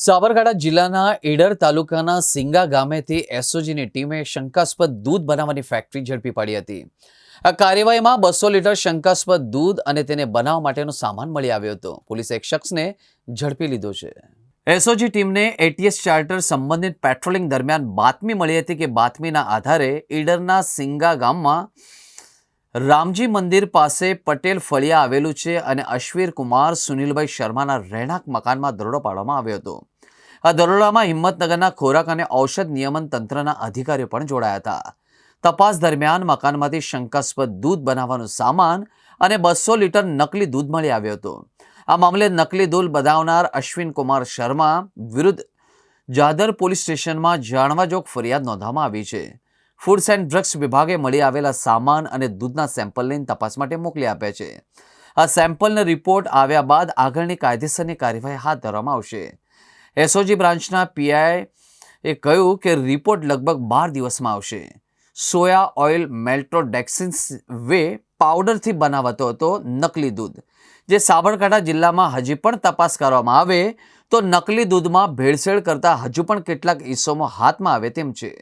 સાબરકાંઠા જિલ્લાના ઈડર તાલુકાના સિંગા ગામેથી એસઓજીની ટીમે શંકાસ્પદ દૂધ બનાવવાની ફેક્ટરી ઝડપી પાડી હતી. આ કાર્યવાહીમાં બસો લીટર શંકાસ્પદ દૂધ અને તેને બનાવવા માટેનો સામાન મળી આવ્યો હતો. પોલીસે એક શખ્સને ઝડપી લીધો છે. એસઓજી ટીમને એટીએસ ચાર્ટર સંબંધિત પેટ્રોલિંગ દરમિયાન બાતમી મળી હતી કે બાતમીના આધારે ઈડરના સિંગા ગામમાં રામજી મંદિર પાસે પટેલ ફળિયા આવેલું છે અને અશ્વીર કુમાર સુનિલભાઈ શર્માના રહેણાંક મકાનમાં દરોડો પાડવામાં આવ્યો હતો. આ દરોડામાં હિંમતનગરના ખોરાક અને ઔષધ નિયમન તંત્રના અધિકારીઓ પણ જોડાયા હતા. તપાસ દરમિયાન મકાનમાંથી શંકાસ્પદ દૂધ બનાવવાનો સામાન અને બસો લીટર નકલી દૂધ મળી આવ્યો હતો. આ મામલે નકલી દૂધ બનાવનાર અશ્વિન કુમાર શર્મા વિરુદ્ધ જાદર પોલીસ સ્ટેશનમાં જાણવાજોગ ફરિયાદ નોંધવામાં આવી છે. ફૂડ્સ એન્ડ ડ્રગ્સ વિભાગે મળી આવેલા સામાન અને દૂધના સેમ્પલ લઈને તપાસ માટે મોકલી આપ્યા છે. આ સેમ્પલનો રિપોર્ટ આવ્યા બાદ આગળની કાયદેસરની કાર્યવાહી હાથ ધરવામાં આવશે. એસઓજી બ્રાન્ચના પીઆઈ એ કહ્યું કે રિપોર્ટ લગભગ બાર દિવસમાં આવશે. સોયા ઓઇલ મેલ્ટ્રોડેક્સિન્સ વે પાવડરથી બનાવાતો હતો નકલી દૂધ. જે સાબરકાંઠા જિલ્લામાં હજી પણ તપાસ કરવામાં આવે તો નકલી દૂધમાં ભેળસેળ કરતા હજુ પણ કેટલાક ઈસમો હાથમાં આવે તેમ છે.